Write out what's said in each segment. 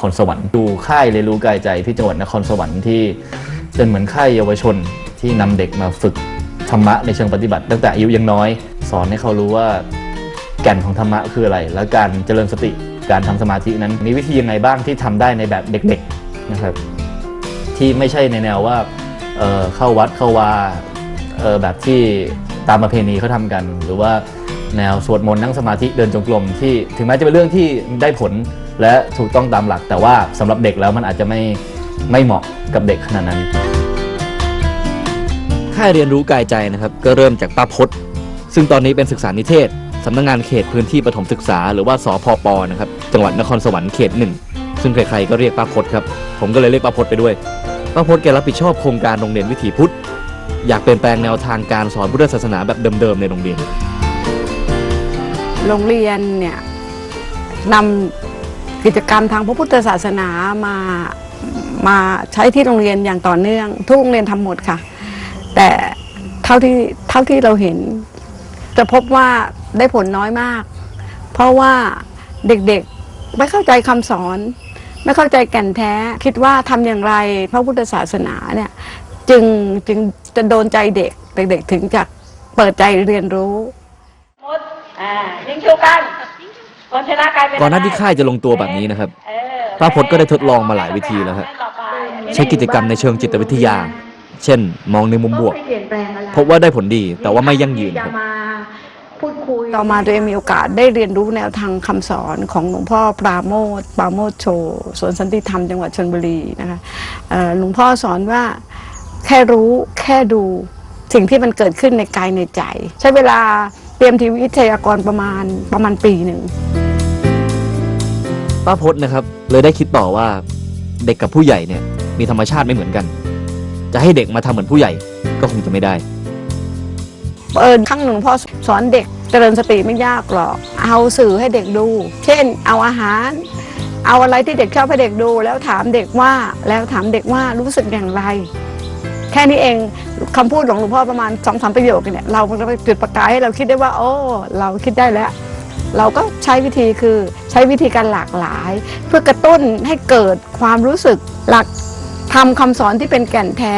ครสวรรค์ดูค่ายเรียนรู้กายใจที่จังหวัดนครสวรรค์ที่เป็นเหมือนค่ายเยาวชนที่นำเด็กมาฝึกธรรมะในเชิงปฏิบัติ ตั้งแต่อายุยังน้อย สอนให้เขารู้ว่าแก่นของธรรมะคืออะไร และการเจริญสติการทำสมาธินั้นมีวิธียังไงบ้างที่ทำได้ในแบบเด็กๆนะครับ ที่ไม่ใช่ในแนวว่าเเข้าวัดเข้าวาเอ่อแบบที่ตามประเพณีเขาทำกัน หรือว่าแนวสวดมนต์นั่งสมาธิเดินจงกรมที่ถึงแม้จะเป็นเรื่องที่ได้ผล และถูกต้องตามหลัก แต่ว่าสำหรับเด็กแล้วมันอาจจะไม่ไม่เหมาะกับเด็กขนาดนั้นค่ายเรียนรู้กายใจนะครับก็เริ่มจากป้าพศซึ่งตอนนี้เป็นศึกษานิเทศสำนักงานเขตพื้นที่ปฐมศึกษา หรือว่าสพปนะครับจังหวัดนครสวรรค์เขตหนึ่งซึ่งใครๆก็เรียกป้าพศครับผมก็เลยเรียกป้าพศไปด้วยป้าพศแกรับผิดชอบโครงการโรงเรียนวิถีพุทธอยากเปลี่ยนแปลงแนวทางการสอนพุทธศาสนาแบบเดิมๆในโรงเรียน โรงเรียนเนี่ยนำ กิจกรรมทางพระพุทธศาสนามามาใช้ที่โรงเรียนอย่างต่อเนื่อง ทุกโรงเรียนทำหมดค่ะ แต่เท่าที่เท่าที่เราเห็น จะพบว่าได้ผลน้อยมาก เพราะว่าเด็กๆไม่เข้าใจคำสอน ไม่เข้าใจแก่นแท้ คิดว่าทำอย่างไรพระพุทธศาสนาเนี่ยจึงจึงจะโดนใจเด็กเด็กๆถึงจะเปิดใจเรียนรู้มดอ่ายิงชูกัน คนชนะกลายเป็นก่อนหน้าที่ค่ายจะลงตัวแบบนี้นะครับ เออป้าพจน์ก็ได้ทดลองมาหลายวิธีแล้วครับต่อไปใช้กิจกรรมในเชิงจิตวิทยา เช่น มองในมุมบวก ไม่เปลี่ยนแปลงอะไรพบว่าได้ผลดีแต่ว่าไม่ยั่งยืนจะครับ มาพูดคุย ต่อมาตัวเองมีโอกาสได้เรียนรู้แนวทางคำสอนของหลวงพ่อปราโมทปราโมทโชสวนสันติธรรมจังหวัดชนบุรีนะคะเอ่อหลวงพ่อสอนว่าแค่รู้แค่ดูสิ่งที่มันเกิดขึ้นในกายในใจ ใช้เวลาเตรียมทีมวิทยากรประมาณประมาณปีหนึ่ง ป้าพจน์นะครับ เลยได้คิดต่อว่าเด็กกับผู้ใหญ่เนี่ยมีธรรมชาติไม่เหมือนกัน จะให้เด็กมาทำเหมือนผู้ใหญ่ก็คงจะไม่ได้เออครั้งหนึ่งพ่อสอนเด็กเจริญสติไม่ยากหรอก เอาสื่อให้เด็กดู เช่น เอาอาหาร เอาอะไรที่เด็กชอบให้เด็กดู แล้วถามเด็กว่าแล้วถามเด็กว่ารู้สึกอย่างไร แค่นี้เองคำพูดของหลวงพ่อประมาณสองสามประโยคเนี่ยเราก็ไปจุดประกายให้เราคิดได้ว่า โอ้ เราคิดได้แล้ว เราก็ใช้วิธีคือใช้วิธีการหลากหลาย เพื่อกระตุ้นให้เกิดความรู้สึกหลักทำคำสอนที่เป็นแก่นแท้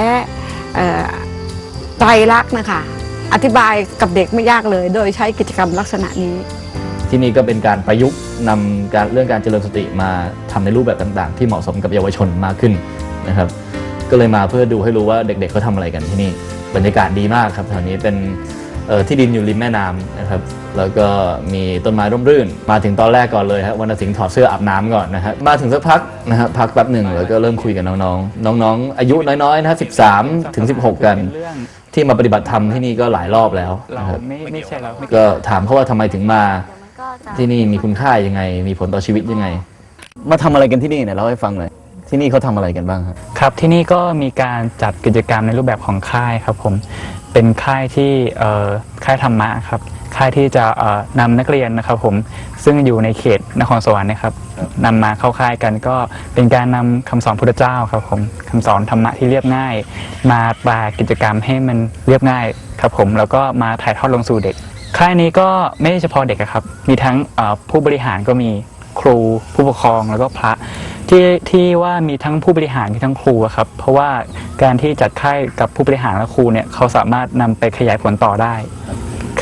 ไตรลักษณ์นะคะ อธิบายกับเด็กไม่ยากเลย โดยใช้กิจกรรมลักษณะนี้ ที่นี่ก็เป็นการประยุกต์นำการเรื่องการเจริญสติมาทำในรูปแบบต่าง ๆ ที่เหมาะสมกับเยาวชนมากขึ้นนะครับ ก็เลยมาเพื่อดูให้รู้ว่าเด็กๆเขาทำอะไรกันที่นี่บรรยากาศดีมากครับแถวนี้เป็น ที่ดินอยู่ริมแม่น้ำนะครับแล้วก็มีต้นไม้ร่มรื่น มาถึงตอนแรกก่อนเลยครับวันสิงห์ถอดเสื้ออาบน้ำก่อนนะฮะมาถึงสักพักนะครับพักแป๊บหนึ่งแล้วก็เริ่มคุยกับน้องๆ น้องๆ อายุน้อยๆนะฮะ13ถึง16กันเรื่องที่มาปฏิบัติธรรมที่นี่ก็หลายรอบแล้วเรานะครับไม่ไม่ใช่เราไม่ก็ถามเขาว่าทำไมถึงมา ที่นี่มีคุณค่ายังไง มีผลต่อชีวิตยังไง มาทำอะไรกันที่นี่เนี่ยเล่าให้ฟังหน่อยที่นี่เขาทำอะไรกันบ้างครับครับที่นี่ก็มีการจัดกิจกรรมในรูปแบบของค่ายครับผม เป็นค่ายที่เอ่อค่ายธรรมะครับ ค่ายที่จะเอ่อนำนักเรียนนะครับผมซึ่งอยู่ในเขตนครสวรรค์นะครับนำมาเข้าค่ายกันก็เป็นการนำคำสอนพุทธเจ้าครับผมคำสอนธรรมะที่เรียบง่าย มาแปลกิจกรรมให้มันเรียบง่ายครับผมแล้วก็มาถ่ายทอดลงสู่เด็ก ค่ายนี้ก็ไม่ใช่เฉพาะเด็กอะครับ มีทั้งเอ่อผู้บริหารก็มีครูผู้ปกครองแล้วก็พระ ที่ที่ว่ามีทั้งผู้บริหารมีทั้งครูอะครับ เพราะว่าการที่จัดค่ายกับผู้บริหารและครูเนี่ยเขาสามารถนำไปขยายผลต่อได้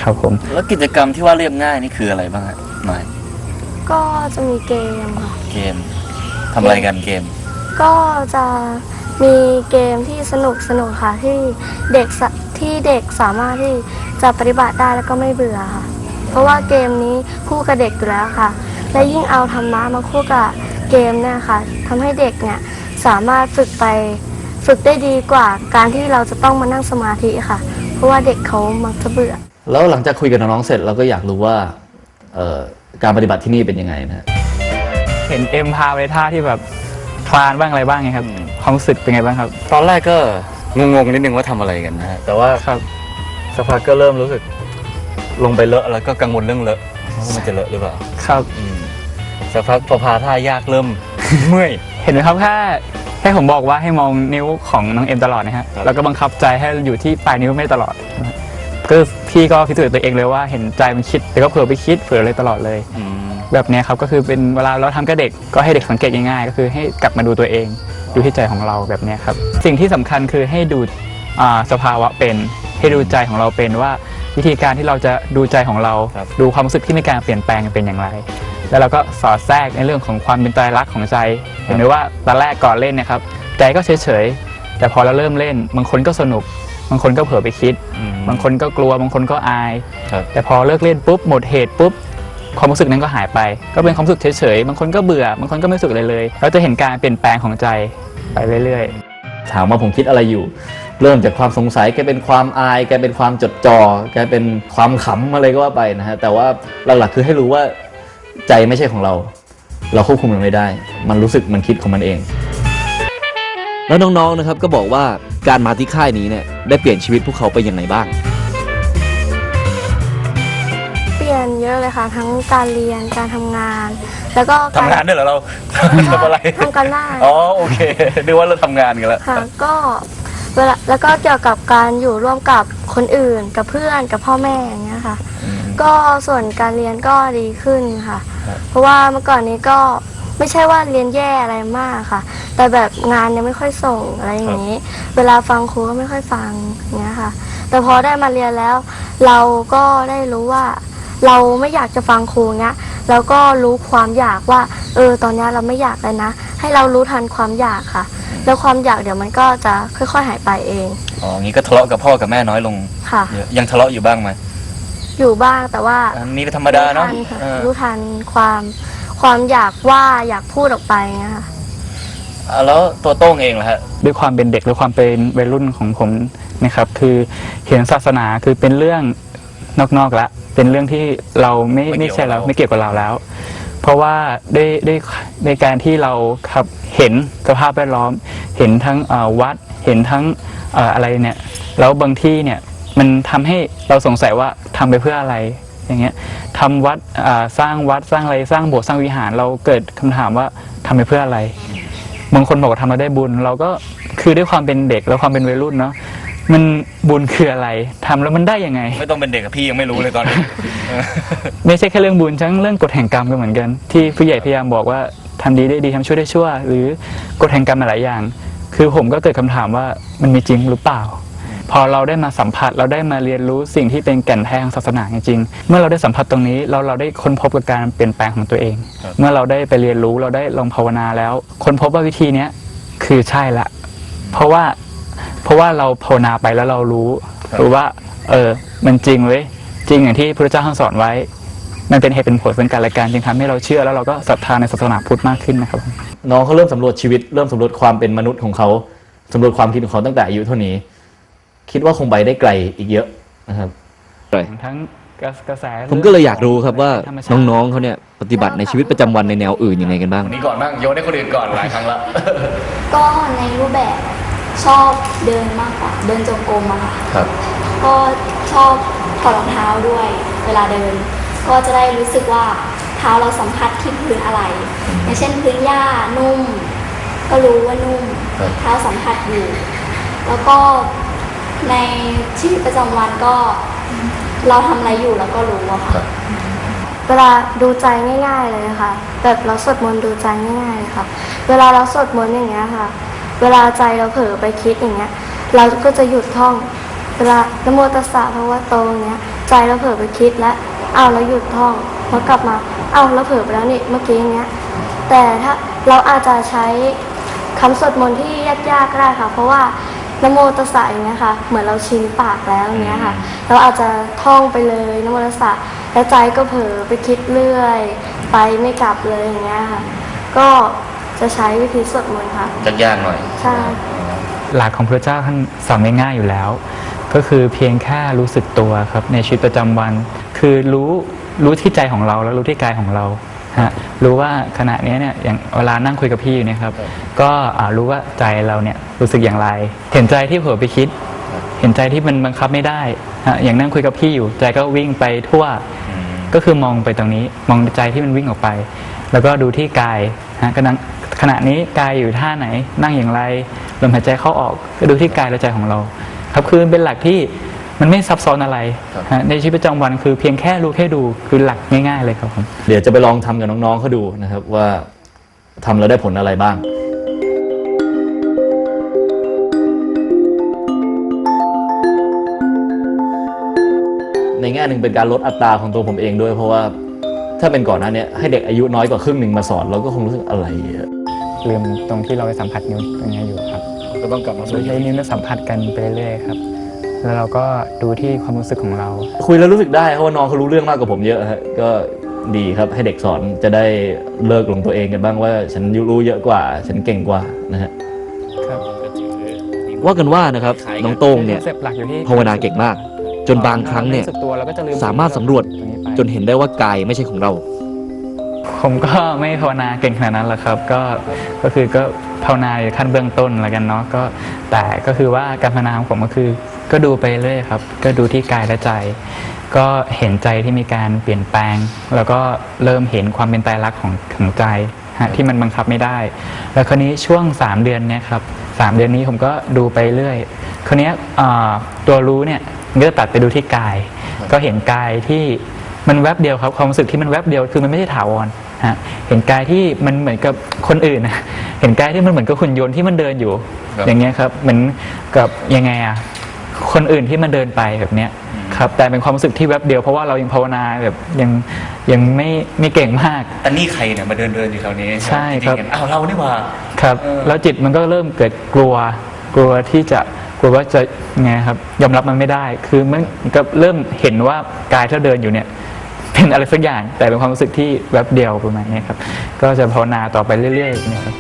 ครับผม แล้วกิจกรรมที่ว่าเรียบง่ายนี่คืออะไรบ้างฮะหน่อยก็จะมีเกมค่ะ เกมทำอะไรกันเกม ก็จะมีเกมที่สนุกสนุกค่ะที่เด็กสะที่เด็กสามารถที่จะปฏิบัติได้แล้วก็ไม่เบื่อค่ะ เพราะว่าเกมนี้คู่กับเด็กอยู่แล้วค่ะ และยิ่งเอาธรรมะมาคู่กับ เกมเนี่ยค่ะทำให้เด็กเนี่ยสามารถฝึกไปฝึกได้ดีกว่าการที่เราจะต้องมานั่งสมาธิค่ะ เพราะว่าเด็กเขามักจะเบื่อ แล้วหลังจากคุยกับน้องๆเสร็จเราก็อยากรู้ว่าเอ่อการปฏิบัติที่นี่เป็นยังไงนะฮะ เห็นเอ็มพาไปท่าที่แบบคลานบ้างอะไรบ้างไงครับความรู้สึกเป็นไงบ้างครับ ตอนแรกก็งงๆนิดนึงว่าทำอะไรกันนะฮะแต่ว่าครับ สักพักก็เริ่มรู้สึกลงไปเลอะแล้วก็กังวลเรื่องเลอะว่ามันจะเลอะหรือเปล่าครับ อืม สักพักพอพาท่ายากเริ่ม เมื่อย เห็นไหมครับแค่แค่ผมบอกว่าให้มองนิ้วของน้องเอ็มตลอดนะฮะครับ แล้วก็บังคับใจให้อยู่ที่ปลายนิ้วไม่ตลอดนะฮะก็พี่ก็พิสูจน์ตัวเองเลยว่าเห็นใจมันคิดแต่ก็เผลอไปคิดเผลอเลยตลอดเลย อืมแบบเนี้ยครับก็คือเป็นเวลาเราทำกับเด็กก็ให้เด็กสังเกตง่ายๆก็คือให้กลับมาดูตัวเองดูที่ใจของเราแบบเนี้ยครับสิ่งที่สำคัญคือให้ดูอ่าสภาวะเป็น ให้ดูใจของเราเป็นว่าวิธีการที่เราจะดูใจของเรา ครับ ดูความรู้สึกที่มีการเปลี่ยนแปลงเป็นอย่างไร แล้วเราก็สอดแทรกในเรื่องของความเป็นใจรักของใจ เห็นไหมว่าตอนแรกก่อนเล่นเนะครับใจก็เฉยๆ แต่พอเราเริ่มเล่น บางคนก็สนุก บางคนก็เผลอไปคิด บางคนก็กลัว บางคนก็อายครับแต่พอเลิกเล่นปุ๊บหมดเหตุปุ๊บความรู้สึกนั้นก็หายไป ก็เป็นความรู้สึกเฉยๆ บางคนก็เบื่อ บางคนก็ไม่รู้สึกอะไรเลย เราจะเห็นการเปลี่ยนแปลงของใจไปเรื่อยๆ ถามว่าผมคิดอะไรอยู่ เริ่มจากความสงสัยกลายเป็นความอายกลายเป็นความจดจ่อกลายเป็นความขำอะไรก็ว่าไปนะฮะ แต่ว่าหลักๆคือให้รู้ว่า ใจไม่ใช่ของเรา เราควบคุมมันไม่ได้ มันรู้สึกมันคิดของมันเอง แล้วน้องๆนะครับก็บอกว่าการมาที่ค่ายนี้เนี่ยได้เปลี่ยนชีวิตพวกเขาไปยังไงบ้าง เปลี่ยนเยอะเลยค่ะ ทั้งการเรียนการทำงาน แล้วก็กรทำงานด้วยเหรอเราทำอะไร ทำการบ้านอ๋อโอเคนึกว่าเราทำงานกันแล้วค่ะ ก็เวลาแล้วก็เกี่ยวกับการอยู่ร่วมกับคนอื่นกับเพื่อนกับพ่อแม่อย่างเงี้ยค่ะ ก็ส่วนการเรียนก็ดีขึ้นค่ะ เพราะว่าเมื่อก่อนนี้ก็ไม่ใช่ว่าเรียนแย่อะไรมากค่ะ แต่แบบงานยังไม่ค่อยส่งอะไรอย่างนี้ เวลาฟังครูก็ไม่ค่อยฟังอย่างเงี้ยค่ะ แต่พอได้มาเรียนแล้ว เราก็ได้รู้ว่า เราไม่อยากจะฟังครูเงี้ยเราก็รู้ความอยากว่า เออตอนเนี้ยเราไม่อยากเลยนะ ให้เรารู้ทันความอยากค่ะ แล้วความอยากเดี๋ยวมันก็จะค่อย ๆ หายไปเองอ๋องี้ก็ทะเลาะกับพ่อกับแม่น้อยลงค่ะเยอะยังทะเลาะอยู่บ้างไหม อยู่บ้างแต่ว่าอันนี้ก็ธรรมดาเนาะรู้ทัค่ะเออรู้ทันความความอยากว่าอยากพูดออกไปเงี้ยค่ะอะแล้วตัวโต้งเองล่ะฮะ ด้วยความเป็นเด็กและความเป็นวัยรุ่นของผมนะครับ คือเห็นศาสนาคือเป็นเรื่องนอกๆละ เป็นเรื่องที่เราไม่ไม่ไม่เกี่ยวใช่เรากับเรา ไม่เกี่ยวกับเราแล้ว เพราะว่าได้ได้ในการที่เราครับเห็นสภาพแวดล้อม เห็นทั้งเอ่อวัดเห็นทั้งเอ่ออะไรเนี่ยแล้วบางที่เนี่ย มันทำให้เราสงสัยว่าทำไปเพื่ออะไรอย่างเงี้ยทำวัดอ่าสร้างวัดสร้างอะไรสร้างโบสถ์สร้างวิหารเราเกิดคำถามว่าทำไปเพื่ออะไรบางคนบอกว่าทำแล้วได้บุญ เราก็คือด้วยความเป็นเด็กและความเป็นวัยรุ่นเนาะมันบุญคืออะไรทำแล้วมันได้ยังไง ไม่ต้องเป็นเด็กกับพี่ยังไม่รู้เลยตอนนี้ไม่ใช่แค่เรื่องบุญทั้งเรื่องกฎแห่งกรรมก็เหมือนกัน ที่ผู้ใหญ่พยายามบอกว่าทำดีได้ดีทำชั่วได้ชั่ว หรือกฎแห่งกรรมหลายอย่าง คือผมก็เกิดคำถามว่ามันมีจริงหรือเปล่า พอเราได้มาสัมผัสเราได้มาเรียนรู้สิ่งที่เป็นแก่นแท้ของศาสนาจริงๆเมื่อเราได้สัมผัสตรงนี้เราเราได้ค้นพบกับการเปลี่ยนแปลงของตัวเองครับเมื่อเราได้ไปเรียนรู้เราได้ลองภาวนาแล้วค้นพบว่าวิธีเนี้ยคือใช่ละ เพราะว่าเพราะว่าเราภาวนาไปแล้วเรารู้รู้ว่า เออมันจริงเว้ยจริงอย่างที่พระเจ้าท่านสอนไว้ มันเป็นเหตุเป็นผลซึ่งกันและกันจึงทำให้เราเชื่อแล้วเราก็ศรัทธาในศาสนาพุทธมากขึ้นนะครับ น้องเขาเริ่มสำรวจชีวิต เริ่มสำรวจความเป็นมนุษย์ของเขาสำรวจความคิดของเขาตั้งแต่อายุเท่านี้ คิดว่าคงไปได้ไกลอีกเยอะนะครับ ทั้งกระแสผมก็เลยอยากรู้ครับว่าธรรมชาติน้องๆเขาเนี่ยปฏิบัติในชีวิตประจำวันในแนวอื่นยังไงกันบ้างนี่ก่อนบ้างโยนให้คนอื่นก่อนหลายครั้งละ ก็ในรูปแบบชอบเดินมากกว่าเดินจงกรมอะค่ะ ครับ ก็ชอบถอดรองเท้าด้วย เวลาเดิน ก็จะได้รู้สึกว่าเท้าเราสัมผัสที่พื้นอะไร อย่างเช่นพื้นหญ้านุ่ม ก็รู้ว่านุ่ม ครับ เท้าสัมผัสอยู่ แล้วก็ ในชีวิตประจำวันก็เราทำอะไรอยู่แล้วก็รู้อะค่ะเวลาดูใจง่าย ๆเลยค่ะ แบบเราสวดมนต์ดูใจง่ายๆเลยค่ะ เวลาเราสวดมนต์อย่างเงี้ยค่ะ เวลาใจเราเผลอไปคิดอย่างเงี้ย เราก็จะหยุดท่อง เวลานโมตัสสะพระวะโตอย่างเงี้ย ใจเราเผลอไปคิดแล้วเอาวเราหยุดท่องพอกลับมาเอาวเราเผลอไปแล้วนี่เมื่อกี้อย่างเงี้ย แต่ถ้าเราอาจจะใช้คำสวดมนต์ที่ยากๆก็ได้ค่ะ เพราะว่า นโมตัสสะอย่างเงี้ยค่ะ เหมือนเราชินปากแล้วอย่างเงี้ยค่ะ เราอาจจะท่องไปเลยนโมตัสสะแล้วใจก็เผลอไปคิดเรื่อย ไปไม่กลับเลยอย่างเงี้ยค่ะ ก็จะใช้วิธีสวดมนต์ค่ะยากๆหน่อยใช่หลักของพระเจ้าท่านสอนง่ายๆอยู่แล้ว ก็คือเพียงแค่รู้สึกตัวครับในชีวิตประจำวัน คือรู้รู้ที่ใจของเราแล้วรู้ที่กายของเรา ฮะรู้ว่าขณะนี้เนี่ยอย่างเวลานั่งคุยกับพี่อยู่เนี่ยครับ ก็อ่ารู้ว่าใจเราเนี่ยรู้สึกอย่างไร เห็นใจที่เผลอไปคิด เห็นใจที่มันบังคับไม่ได้ฮะอย่างนั่งคุยกับพี่อยู่ ใจก็วิ่งไปทั่ว ก็คือมองไปตรงนี้ มองใจที่มันวิ่งออกไป แล้วก็ดูที่กายฮะกำลังขณะนี้กายอยู่ท่าไหน นั่งอย่างไรลมหายใจเข้าออกก็ดูที่กายและใจของเรา ครับคือเป็นหลักที่ มันไม่ซับซ้อนอะไรฮะในชีวิตประจำวันคือเพียงแค่รู้แค่ดูคือหลักง่ายๆเลยครับผมเดี๋ยวจะไปลองทำกับน้องๆเขาดูนะครับว่าทำแล้วได้ผลอะไรบ้าง ในแง่หนึ่งเป็นการลดอัตราของตัวผมเองด้วย เพราะว่าถ้าเป็นก่อนหน้าเนี้ยให้เด็กอายุน้อยกว่าครึ่งหนึ่งมาสอนเราก็คงรู้สึกอะไรอะลืมตรงที่เราไปสัมผัสนิ้วตรงนี้อยู่ครับ ก็ต้องกลับมาโดยใช้นิ้วสัมผัสกันไปเรื่อยๆครับ แล้วเราก็ดูที่ความรู้สึกของเรา คุยแล้วรู้สึกได้เพราะว่าน้องเขารู้เรื่องมากกว่าผมเยอะฮะก็ดีครับให้เด็กสอนจะได้เลิกหลงตัวเองกันบ้างว่า ฉันรู้เยอะกว่า ฉันเก่งกว่านะฮะครับว่ากันว่านะครับน้องโต้งเนี่ยคอซ็ปต์หลักอยู่ที่ภาวนาเก่งมาก จนบางครั้งเนี่ยสึกตัวเราก็จะลืมสามารถสำรวจตรงนี้ไปจนเห็นได้ว่ากายไม่ใช่ของเรา ผมก็ไม่ภาวนาเก่งขนาดนั้นหรอกครับ ก็ก็คือก็ภาวนาอยู่ขั้นเบื้องต้นแล้วกันเนาะก็แต่ก็คือว่าการภาวนาของผมก็คือ ก็ดูไปเรื่อยครับ ก็ดูที่กายและใจ ก็เห็นใจที่มีการเปลี่ยนแปลง แล้วก็เริ่มเห็นความเป็นไตรลักษณ์ของของใจฮะที่มันบังคับไม่ได้ แล้วคราวนี้ช่วง 3 เดือนเนี่ยครับสามเดือนนี้ผมก็ดูไปเรื่อยคราวนี้ตัวรู้เนี่ยมันก็จะตัดไปดูที่กาย ก็เห็นกายที่ มันแวบเดียวครับความรู้สึกที่มันแวบเดียวคือมันไม่ใช่ถาวรฮะเห็นกายที่มันเหมือนกับคนอื่นนะเห็นกายที่มันเหมือนกับหุ่นยนต์ที่มันเดินอยู่ ครับ อย่างเงี้ยครับเหมือนกับยังไงอะคนอื่นที่มันเดินไปแบบเนี้ยครับแต่เป็นความรู้สึกที่แวบเดียวเพราะว่าเรายังภาวนาแบบยังยังไม่ไม่เก่งมากแต่นี่ใครเนี่ยมาเดินเดินอยู่แถวนี้ใช่ครับอ้าวเรานี่ว่า ครับเออ แล้วจิตมันก็เริ่มเกิดกลัว กลัวที่จะกลัวว่าจะไงครับยอมรับมันไม่ได้ คือมันก็เริ่มเห็นว่ากายที่เราเดินอยู่เนี่ย เป็นอะไรสักอย่าง แต่เป็นความรู้สึกที่แวบเดียวประมาณนี้ครับก็จะภาวนาต่อไปเรื่อยๆนะครับ